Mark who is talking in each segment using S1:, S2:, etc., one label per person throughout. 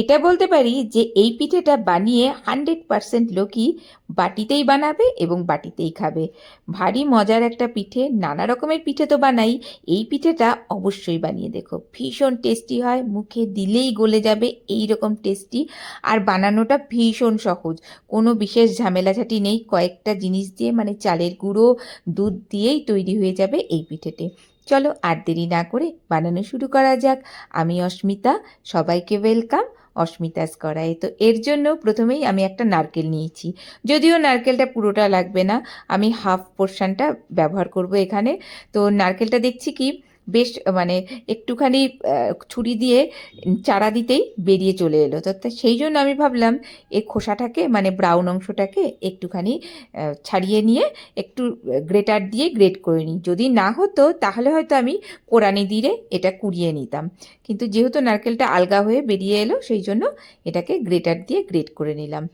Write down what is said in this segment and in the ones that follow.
S1: এটা বলতে পারি যে এই পিঠেটা বানিয়ে হান্ড্রেড পারসেন্ট লোকই বাটিতেই বানাবে এবং বাটিতেই খাবে। ভারী মজার একটা পিঠে, নানা রকমের পিঠে তো বানাই, এই পিঠেটা অবশ্যই বানিয়ে দেখো। ভীষণ টেস্টি হয়, মুখে দিলেই গলে যাবে এই রকম টেস্টি। আর বানানোটা ভীষণ সহজ, কোনো বিশেষ ঝামেলাঝাটি নেই, কয়েকটা জিনিস দিয়ে মানে চালের গুঁড়ো, দুধ দিয়েই তৈরি হয়ে যাবে এই পিঠেতে চলো আর দেরি না করে বানানো শুরু করা যাক। আমি অস্মিতা, সবাইকে ওয়েলকাম অস্মিতাস করায়। তো এর জন্য প্রথমেই আমি একটা নারকেল নিয়েছি। যদিও নারকেলটা পুরোটা লাগবে না, আমি হাফ পোর্শনটা ব্যবহার করব এখানে। তো নারকেলটা দেখছি কি বেশ মানে একটুখানি ছুরি দিয়ে চারা দিতেই বেরিয়ে চলে এলো। তো সেই জন্য আমি ভাবলাম এই খোসাটাকে মানে ব্রাউন অংশটাকে একটুখানি ছাড়িয়ে নিয়ে একটু গ্রেটার দিয়ে গ্রেট করে নিই। যদি না হতো, তাহলে হয়তো আমি কোরানি দিয়ে এটা কুড়িয়ে নিতাম। কিন্তু যেহেতু নারকেলটা আলগা হয়ে বেরিয়ে এলো, সেই জন্য এটাকে গ্রেটার দিয়ে গ্রেট করে নিলাম।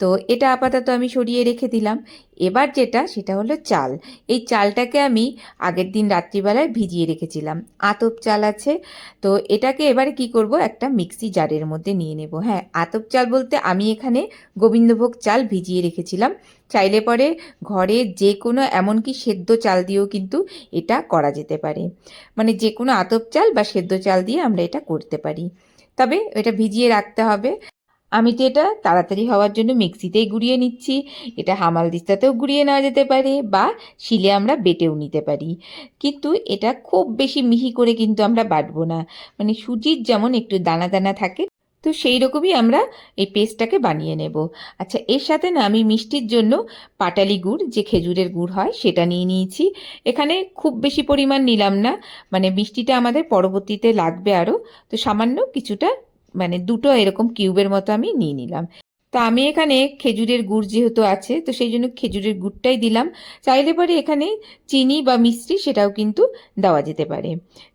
S1: তো এটা আপাতত আমি সরিয়ে রেখে দিলাম। এবার যেটা, সেটা হলো চাল। এই চালটাকে আমি আগের দিন রাত্রিবেলায় ভিজিয়ে রেখেছিলাম। আতপ চাল আছে। তো এটাকে এবারে কি করব? একটা মিক্সি জারের মধ্যে নিয়ে নেব। হ্যাঁ আতপ চাল বলতে আমি এখানে গোবিন্দভোগ চাল ভিজিয়ে রেখেছিলাম। চাইলে পরে ঘরে যে কোনো, এমনকি সেদ্ধ চাল দিয়েও কিন্তু এটা করা যেতে পারে। মানে যে কোনো আতপ চাল বা সেদ্ধ চাল দিয়ে আমরা এটা করতে পারি। তবে এটা ভিজিয়ে রাখতে হবে। আমি তো এটা তাড়াতাড়ি হওয়ার জন্য মিক্সিতেই গুঁড়িয়ে নিচ্ছি। এটা হামাল দিস্তাতেও গুঁড়িয়ে নেওয়া যেতে পারে বা শিলে আমরা বেটেও নিতে পারি। কিন্তু এটা খুব বেশি মিহি করে কিন্তু আমরা বাটবো না। মানে সুজির যেমন একটু দানা দানা থাকে, তো সেই রকমই আমরা এই পেস্টটাকে বানিয়ে নেব। আচ্ছা এর সাথে না আমি মিষ্টির জন্য পাটালি গুড়, যে খেজুরের গুড় হয় সেটা নিয়ে নিয়েছি। এখানে খুব বেশি পরিমাণ নিলাম না। মানে মিষ্টিটা আমাদের পরবর্তীতে লাগবে আরও তো সামান্য কিছুটা মানে দুটো এরকম কিউবের মতো আমি নিয়ে নিলাম। তা আমি এখানে খেজুরের গুড় যেহেতু আছে, তো সেই জন্য খেজুরের গুড়টাই দিলাম। চাইলে পরে এখানে চিনি বা মিষ্টি সেটাও কিন্তু দেওয়া যেতে পারে।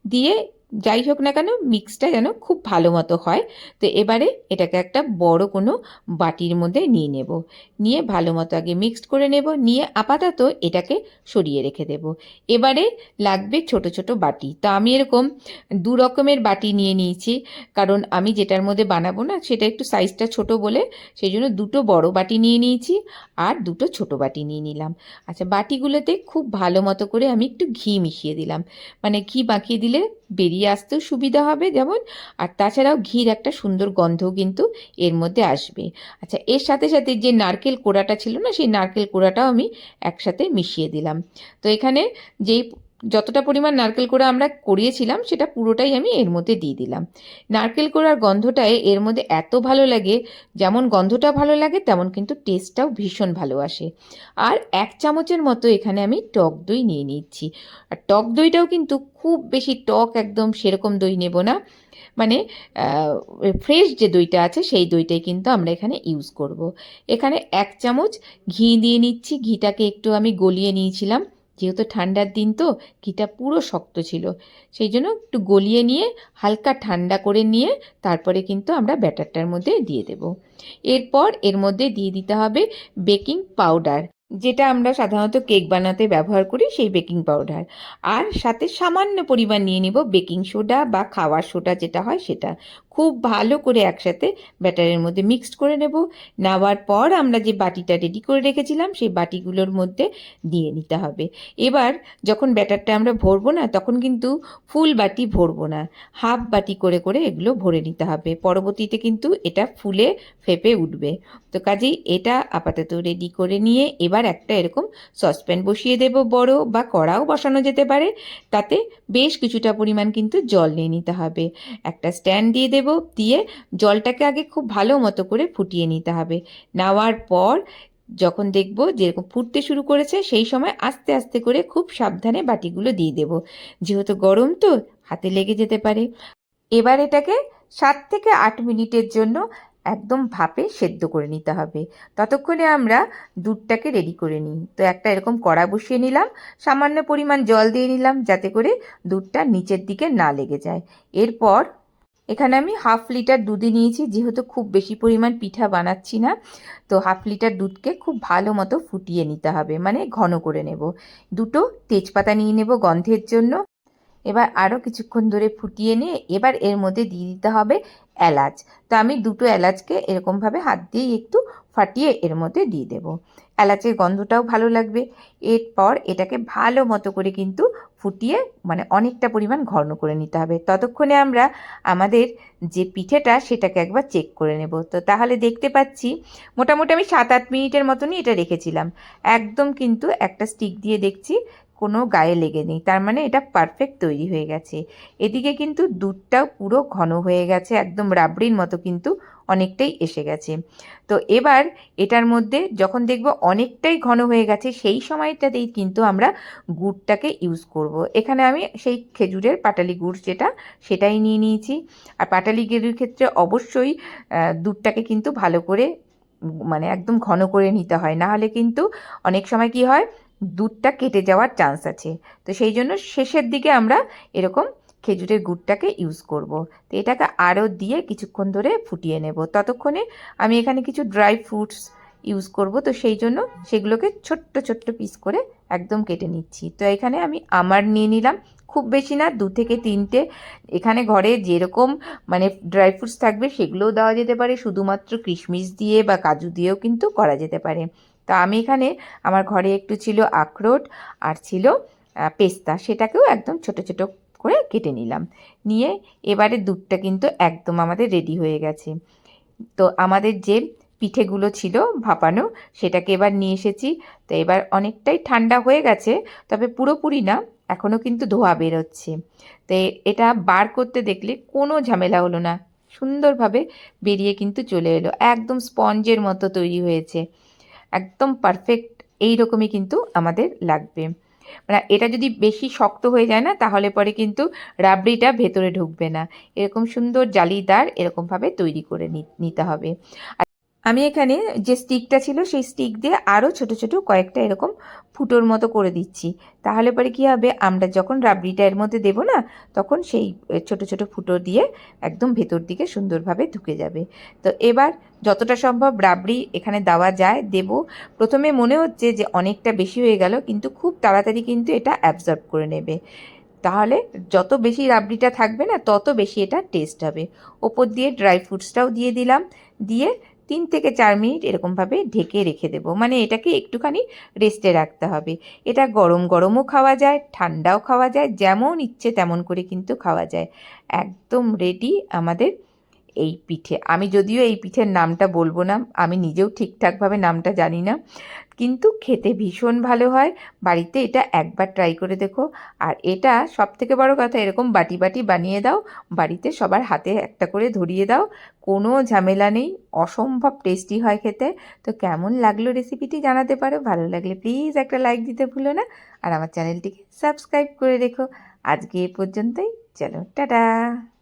S1: দিয়ে যাই হোক না কেন মিক্সটা যেন খুব ভালো মতো হয়। তো এবারে এটাকে একটা বড় কোনো বাটির মধ্যে নিয়ে নেব। নিয়ে ভালো মতো আগে মিক্সড করে নেব। নিয়ে আপাতত এটাকে সরিয়ে রেখে দেব। এবারে লাগবে ছোট ছোট বাটি। তো আমি এরকম দু রকমের বাটি নিয়ে নিয়েছি। কারণ আমি যেটার মধ্যে বানাবো না, সেটা একটু সাইজটা ছোট বলে, সেই জন্য দুটো বড় বাটি নিয়ে নিয়েছি আর দুটো ছোট বাটি নিয়ে নিলাম। আচ্ছা বাটিগুলোতে খুব ভালো মতো করে আমি একটু ঘি মিশিয়ে দিলাম। মানে ঘি মাখিয়ে দিলে বেরিয়ে আসতেও সুবিধা হবে যেমন, আর তাছাড়াও ঘির একটা সুন্দর গন্ধও কিন্তু এর মধ্যে আসবে। আচ্ছা এর সাথে সাথে যে নারকেল কোড়াটা ছিল না, সেই নারকেল কোড়াটাও আমি একসাথে মিশিয়ে দিলাম। তো এখানে যেই যতটা পরিমাণ নারকেল কোড়া আমরা করিয়েছিলাম, সেটা পুরোটাই আমি এর মধ্যে দিয়ে দিলাম। নারকেল কোড়ার গন্ধটায় এর মধ্যে এত ভালো লাগে, যেমন গন্ধটা ভালো লাগে, তেমন কিন্তু টেস্টটাও ভীষণ ভালো আসে। আর এক চামচের মতো এখানে আমি টক দই নিয়ে নিচ্ছি। আর টক দইটাও কিন্তু খুব বেশি টক একদম সেরকম দই নেব না। মানে ফ্রেশ যে দইটা আছে, সেই দইটাই কিন্তু আমরা এখানে ইউজ করব। এখানে এক চামচ ঘি দিয়ে নিচ্ছি। ঘিটাকে একটু আমি গলিয়ে নিয়েছিলাম। যেহেতু ঠান্ডার দিন তো, ঘিটা পুরো শক্ত ছিল। সেই জন্য একটু গলিয়ে নিয়ে, হালকা ঠান্ডা করে নিয়ে, তারপরে কিন্তু আমরা ব্যাটারটার মধ্যে দিয়ে দেব। এরপর এর মধ্যে দিয়ে দিতে হবে বেকিং পাউডার। যেটা আমরা সাধারণত কেক বানাতে ব্যবহার করি, সেই বেকিং পাউডার। আর সাথে সামান্য পরিমাণ নিয়ে নিব বেকিং সোডা বা খাওয়ার সোডা যেটা হয় সেটা। খুব ভালো করে একসাথে ব্যাটারের মধ্যে মিক্সড করে নেব। নেওয়ার পর আমরা যে বাটিটা রেডি করে রেখেছিলাম, সেই বাটিগুলোর মধ্যে দিয়ে নিতে হবে। এবার যখন ব্যাটারটা আমরা ভরবো না, তখন কিন্তু ফুল বাটি ভরবো না। হাফ বাটি করে করে এগুলো ভরে নিতে হবে। পরবর্তীতে কিন্তু এটা ফুলে ফেপে উঠবে। তো কাজেই এটা আপাতত রেডি করে নিয়ে এবার একটা এরকম সসপ্যান বসিয়ে দেব বড় বা কড়াও বসানো যেতে পারে। তাতে বেশ কিছুটা পরিমাণ কিন্তু জল নিয়ে নিতে হবে। একটা স্ট্যান্ড দিয়ে দেব, দিয়ে জলটাকে আগে খুব ভালো মতো করে ফুটিয়ে নিতে হবে। নেওয়ার পর যখন দেখব যেরকম ফুটতে শুরু করেছে, সেই সময় আস্তে আস্তে করে খুব সাবধানে বাটিগুলো দিয়ে দেব। যেহেতু গরম তো, হাতে লেগে যেতে পারে। এবার এটাকে সাত থেকে আট মিনিটের জন্য একদম ভাপে সেদ্ধ করে নিতে হবে। ততক্ষণে আমরা দুধটাকে রেডি করে নিই। তো একটা এরকম কড়া বসিয়ে নিলাম, সামান্য পরিমাণ জল দিয়ে নিলাম যাতে করে দুধটা নিচের দিকে না লেগে যায়। এরপর এখানে আমি হাফ লিটার দুধে নিয়েছি, যেহেতু খুব বেশি পরিমাণ পিঠা বানাচ্ছি না, তো হাফ লিটার দুধকে খুব ভালো মতো ফুটিয়ে নিতে হবে মানে ঘন করে নেব। দুটো তেজপাতা নিয়ে নেব গন্ধের জন্য। এবার আরও কিছুক্ষণ ধরে ফুটিয়ে নিয়ে এবার এর মধ্যে দিয়ে দিতে হবে এলাচ। তো আমি দুটো এলাচকে এরকমভাবে হাত দিয়ে একটু ফাটিয়ে এর মধ্যে দিয়ে দেব। এলাচের গন্ধটাও ভালো লাগবে। এরপর এটাকে ভালো মতো করে কিন্তু ফুটিয়ে মানে অনেকটা পরিমাণ ঘন করে নিতে হবে। ততক্ষণে আমরা আমাদের যে পিঠেটা, সেটাকে একবার চেক করে নেব। তো তাহলে দেখতে পাচ্ছি, মোটামুটি আমি সাত আট মিনিটের মতনই এটা রেখেছিলাম। একদম কিন্তু একটা স্টিক দিয়ে দেখছি কোনো গায়ে লেগে নেই। তার মানে এটা পারফেক্ট তৈরি হয়ে গেছে। এদিকে কিন্তু দুধটাও পুরো ঘন হয়ে গেছে, একদম রাবড়ির মতো কিন্তু অনেকটাই এসে গেছে। তো এবার এটার মধ্যে যখন দেখব অনেকটাই ঘন হয়ে গেছে, সেই সময়টাতেই কিন্তু আমরা গুড়টাকে ইউজ করব। এখানে আমি সেই খেজুরের পাটালি গুড় যেটা, সেটাই নিয়ে নিয়েছি। আর পাটালি গুড়ের ক্ষেত্রে অবশ্যই দুধটাকে কিন্তু ভালো করে মানে একদম ঘন করে নিতে হয়। না হলে কিন্তু অনেক সময় কি হয় দুধটা কেটে যাওয়ার চান্স আছে। তো সেই জন্য শেষের দিকে আমরা এরকম খেজুরের গুড়টাকে ইউজ করব। তো এটাকে আরও দিয়ে কিছুক্ষণ ধরে ফুটিয়ে নেব। ততক্ষণে আমি এখানে কিছু ড্রাই ফ্রুটস ইউজ করব। তো সেই জন্য সেগুলোকে ছোট্ট ছোট্ট পিস করে একদম কেটে নিচ্ছি। তো এখানে আমি আমার নিয়ে নিলাম। খুব বেশি না, দু থেকে তিনটে। এখানে ঘরে যেরকম মানে ড্রাই ফ্রুটস থাকবে সেগুলোও দেওয়া যেতে পারে। শুধুমাত্র কিশমিশ দিয়ে বা কাজু দিয়েও কিন্তু করা যেতে পারে। তো আমি এখানে আমার ঘরে একটু ছিল আখরোট আর ছিল পেস্তা। সেটাকেও একদম ছোট ছোট করে কেটে নিলাম। নিয়ে এবারে দুধটা কিন্তু একদম আমাদের রেডি হয়ে গেছে। তো আমাদের যে পিঠেগুলো ছিল ভাপানো, সেটাকে এবার নিয়ে এসেছি। তো এবার অনেকটাই ঠান্ডা হয়ে গেছে, তবে পুরোপুরি না এখনও কিন্তু ধোয়া বেরোচ্ছে। তো এটা বার করতে দেখলে কোনো ঝামেলা হলো না। সুন্দরভাবে বেরিয়ে কিন্তু চলে এলো। একদম স্পঞ্জের মতো তৈরি হয়েছে। একদম পারফেক্ট এই রকমই কিন্তু আমাদের লাগবে। মানে এটা যদি বেশি শক্ত হয়ে যায় না, তাহলে পরে কিন্তু রাবড়িটা ভেতরে ঢুকবে না। এরকম সুন্দর জালিদার এরকমভাবে তৈরি করে নিতে হবে। আমি এখানে যে স্টিকটা ছিল সেই স্টিক দিয়ে আরও ছোট ছোট কয়েকটা এরকম ফুটোর মতো করে দিচ্ছি। তাহলে পরে কী হবে? আমরা যখন রাবড়িটা এর মধ্যে দেবো না, তখন সেই ছোট ছোট ফুটো দিয়ে একদম ভেতর দিকে সুন্দরভাবে ঢুকে যাবে। তো এবার যতটা সম্ভব রাবড়ি এখানে দেওয়া যায়, দেব। প্রথমে মনে হচ্ছে যে অনেকটা বেশি হয়ে গেল, কিন্তু খুব তাড়াতাড়ি কিন্তু এটা অ্যাবজর্ব করে নেবে। তাহলে যত বেশি রাবড়িটা থাকবে না, তত বেশি এটা টেস্ট হবে। ওপর দিয়ে ড্রাই ফ্রুটসটাও দিয়ে দিলাম। দিয়ে তিন থেকে চার মিনিট এরকমভাবে ঢেকে রেখে দেব। মানে এটাকে একটুখানি রেস্টে রাখতে হবে। এটা গরম গরমও খাওয়া যায়, ঠান্ডাও খাওয়া যায়, যেমন ইচ্ছে তেমন করে কিন্তু খাওয়া যায়। একদম রেডি আমাদের এই পিঠে। আমি যদিও এই পিঠের নামটা বলব না, আমি নিজেও ঠিকঠাকভাবে নামটা জানি না, কিন্তু খেতে ভীষণ ভালো হয়। বাড়িতে এটা একবার ট্রাই করে দেখো। আর এটা সব থেকে বড় কথা, এরকম বাটি বাটি বানিয়ে দাও, বাড়িতে সবার হাতে একটা করে ধরিয়ে দাও, কোনো ঝামেলা নেই, অসম্ভব টেস্টি হয় খেতে। তো কেমন লাগল রেসিপিটি জানাতে পারো, ভালো লাগলে প্লিজ একটা লাইক দিতে ভুলো না, আর আমার চ্যানেলটিকে সাবস্ক্রাইব করে রেখো। আজকে এ পর্যন্তই, চলো, টাটা!